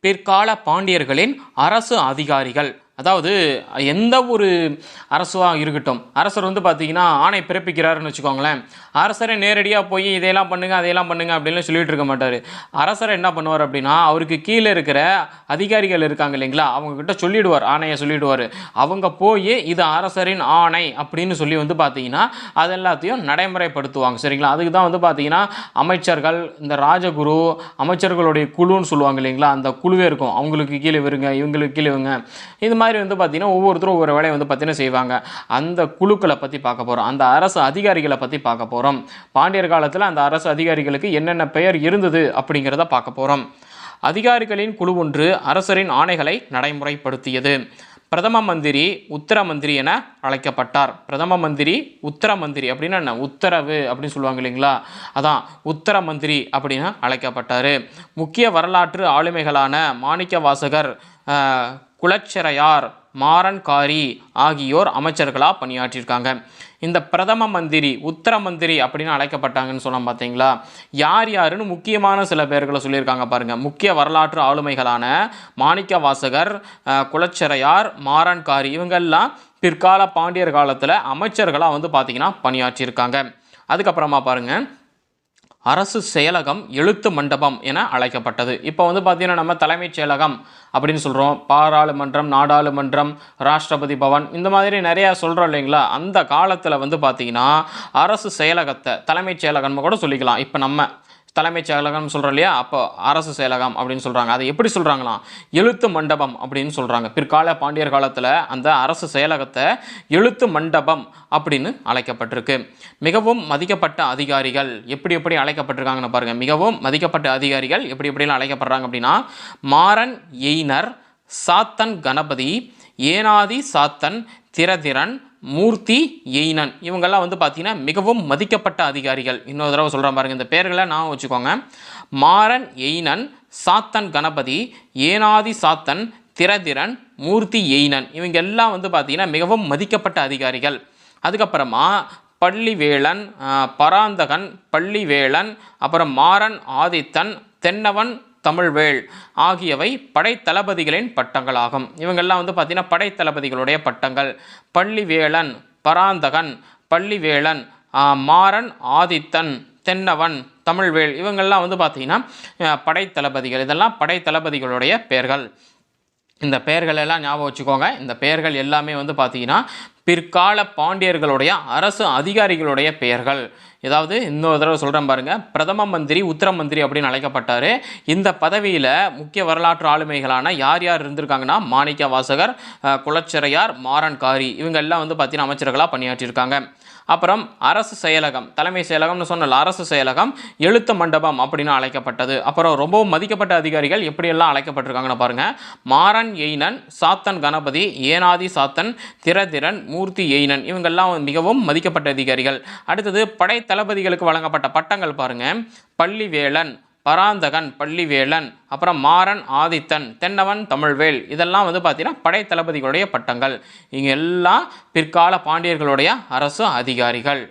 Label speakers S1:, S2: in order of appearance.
S1: பிற்கால பாண்டியர்களின் அரசு அதிகாரிகள். அதாவது எந்த ஒரு அரசுவாக இருக்கட்டும். அரசர் வந்து பார்த்தீங்கன்னா ஆணை பிறப்பிக்கிறாருன்னு வச்சுக்கோங்களேன். அரசரை நேரடியாக போய் இதையெல்லாம் பண்ணுங்கள் அதையெல்லாம் பண்ணுங்கள் அப்படின்னு சொல்லிட்டு இருக்க மாட்டார். அரசர் என்ன பண்ணுவார் அப்படின்னா அவருக்கு கீழே இருக்கிற அதிகாரிகள் இருக்காங்க இல்லைங்களா அவங்க கிட்ட சொல்லிடுவார் ஆணையை சொல்லிடுவார். அவங்க போய் இது அரசரின் ஆணை அப்படின்னு சொல்லி வந்து பார்த்தீங்கன்னா அது எல்லாத்தையும் நடைமுறைப்படுத்துவாங்க சரிங்களா? அதுக்கு தான் வந்து பார்த்தீங்கன்னா அமைச்சர்கள் இந்த ராஜகுரு அமைச்சர்களுடைய குழுன்னு சொல்லுவாங்க இல்லைங்களா அந்த குழுவே இருக்கும். அவங்களுக்கு கீழே வருங்க இவங்களுக்கு கீழே இவங்க இது மாதிரி மாதிரி வந்து பார்த்திங்கன்னா ஒவ்வொருத்தரும் ஒவ்வொரு வேலையை வந்து பார்த்தீங்கன்னா செய்வாங்க. அந்த குழுக்களை பற்றி பார்க்க போகிறோம் அந்த அரசு அதிகாரிகளை பற்றி பார்க்க போகிறோம் பாண்டியர் காலத்தில் அந்த அரசு அதிகாரிகளுக்கு என்னென்ன பெயர் இருந்தது அப்படிங்கிறத பார்க்க போகிறோம் அதிகாரிகளின் குழு ஒன்று அரசரின் ஆணைகளை நடைமுறைப்படுத்தியது. பிரதம மந்திரி உத்தர மந்திரி என அழைக்கப்பட்டார். பிரதம மந்திரி உத்தர மந்திரி அப்படின்னா என்ன? உத்தரவு அப்படின்னு சொல்லுவாங்க இல்லைங்களா? அதான் உத்தர மந்திரி அப்படின்னு அழைக்கப்பட்டார். முக்கிய வரலாற்று ஆளுமைகளான மாணிக்க வாசகர் குலச்சிறையார் மாறன்காரி ஆகியோர் அமைச்சர்களாக பணியாற்றியிருக்காங்க. இந்த பிரதம மந்திரி உத்தர மந்திரி அப்படின்னு அழைக்கப்பட்டாங்கன்னு சொன்னோம் பார்த்தீங்களா யார் யாருன்னு முக்கியமான சில பேர்களை சொல்லியிருக்காங்க பாருங்கள் முக்கிய வரலாற்று ஆளுமைகளான மாணிக்க வாசகர் குலச்சிறையார் மாறன்காரி இவங்கெல்லாம் பிற்கால பாண்டியர் காலத்தில் அமைச்சர்களாக வந்து பார்த்திங்கன்னா பணியாற்றியிருக்காங்க. அதுக்கப்புறமா பாருங்க. அரசு செயலகம் எழுத்து மண்டபம் என அழைக்கப்பட்டது. இப்போ வந்து பார்த்தீங்கன்னா நம்ம தலைமைச் செயலகம் அப்படின்னு சொல்கிறோம் பாராளுமன்றம் நாடாளுமன்றம் ராஷ்டிரபதி பவன் இந்த மாதிரி நிறையா சொல்கிறோம் இல்லைங்களா? அந்த காலத்தில் வந்து பார்த்திங்கன்னா அரசு செயலகத்தை தலைமைச் செயலகம்னு கூட சொல்லிக்கலாம். இப்போ நம்ம தலைமைச் செயலகம் சொல்கிறோம் இல்லையா? அப்போ அரசு செயலகம் அப்படின்னு சொல்கிறாங்க அதை எப்படி சொல்கிறாங்களாம் எழுத்து மண்டபம் அப்படின்னு சொல்கிறாங்க பிற்கால பாண்டியர் காலத்தில் அந்த அரசு செயலகத்தை எழுத்து மண்டபம் அப்படின்னு அழைக்கப்பட்டிருக்கு. மிகவும் மதிக்கப்பட்ட அதிகாரிகள் எப்படி எப்படி அழைக்கப்பட்டிருக்காங்கன்னு பாருங்கள் மிகவும் மதிக்கப்பட்ட அதிகாரிகள் எப்படி எப்படிலாம் அழைக்கப்படுறாங்க அப்படின்னா மாறன் எய்னர் சாத்தன் கணபதி ஏனாதி சாத்தன் திரதிரன் மூர்த்தி எய்னன். இவங்கெல்லாம் வந்து பார்த்தீங்கன்னா மிகவும் மதிக்கப்பட்ட அதிகாரிகள். இன்னொரு தடவை சொல்கிறேன் பாருங்க இந்த பேர்களை நான் வச்சுக்கோங்க. மாறன் எய்னன் சாத்தன் கணபதி ஏனாதி சாத்தன் திரதிரன் மூர்த்தி எய்னன். இவங்க எல்லாம் வந்து பார்த்தீங்கன்னா மிகவும் மதிக்கப்பட்ட அதிகாரிகள். அதுக்கப்புறமா பள்ளிவேளன் பராந்தகன் பள்ளிவேளன் அப்புறம் மாறன் ஆதித்தன் தென்னவன் தமிழ்வேள் ஆகியவை படைத்தளபதிகளின் பட்டங்களாகும். இவங்கெல்லாம் வந்து பார்த்தீங்கன்னா படைத்தளபதிகளுடைய பட்டங்கள். பள்ளிவேளன் பராந்தகன் பள்ளிவேளன் மாறன் ஆதித்தன் தென்னவன் தமிழ்வேள் இவங்கெல்லாம் வந்து பார்த்தீங்கன்னா படைத்தளபதிகள். இதெல்லாம் படைத்தளபதிகளுடைய பெயர்கள். இந்த பெயர்கள் எல்லாம் ஞாபகம் வச்சுக்கோங்க. இந்த பெயர்கள் எல்லாமே வந்து பார்த்தீங்கன்னா பிற்கால பாண்டியர்களுடைய அரசு அதிகாரிகளுடைய பெயர்கள். ஏதாவது இன்னொரு தடவை சொல்கிறேன் பாருங்கள் பிரதம மந்திரி உத்தர மந்திரி அப்படின்னு அழைக்கப்பட்டார். இந்த பதவியில் முக்கிய வரலாற்று ஆளுமைகளான யார் யார் இருந்திருக்காங்கன்னா? மாணிக்க வாசகர் குலச்சிறையார் குலச்சிறையார் மாறன்காரி இவங்க எல்லாம் வந்து பார்த்தீங்கன்னா அமைச்சர்களாக பணியாற்றியிருக்காங்க. அப்புறம் அரசு செயலகம் தலைமை செயலகம்னு சொன்னல அரசு செயலகம் எழுத்து மண்டபம் அப்படின்னு அழைக்கப்பட்டது. அப்புறம் ரொம்பவும் மதிக்கப்பட்ட அதிகாரிகள் எப்படியெல்லாம் அழைக்கப்பட்டிருக்காங்கன்னு பாருங்கள் மாறன் எய்னன் சாத்தன் கணபதி ஏனாதி சாத்தன் திரதிரன் மூர்த்தி எய்னன் இவங்கெல்லாம் மிகவும் மதிக்கப்பட்ட அதிகாரிகள். அடுத்தது படை தளபதிகளுக்கு வழங்கப்பட்ட பட்டங்கள் பாருங்க. பள்ளிவேலன் பராந்தகன் பள்ளிவேலன் அப்புறம் மாறன் ஆதித்தன் தென்னவன் தமிழ்வேல். இதெல்லாம் வந்து பார்த்திங்கன்னா படை தளபதிகளுடைய பட்டங்கள். இங்கே எல்லாம் பிற்கால பாண்டியர்களுடைய அரசு அதிகாரிகள்.